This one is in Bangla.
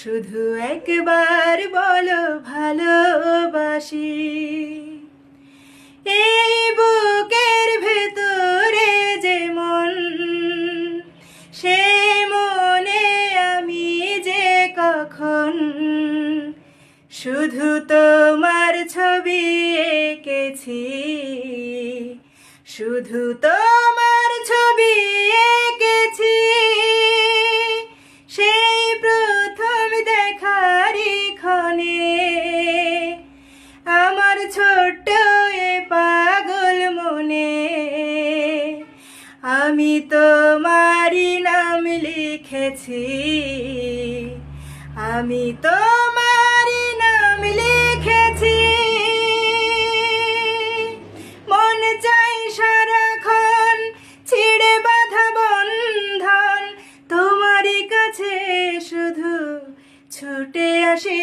শুধু একবার বলো ভালোবাসি। এই বুকের ভেতরে যে মন, সে মনে আমি যে কখন। শুধু তোমার ছবি এঁকেছি, শুধু তোমার ছোট এ পাগল মনে। আমি তোমারই নাম লিখেছি। আমি তোমারই নাম লিখেছি। মন চাই সারাক্ষণ ছিড়ে বাধা বন্ধন। তোমারই কাছে শুধু ছুটে আসি।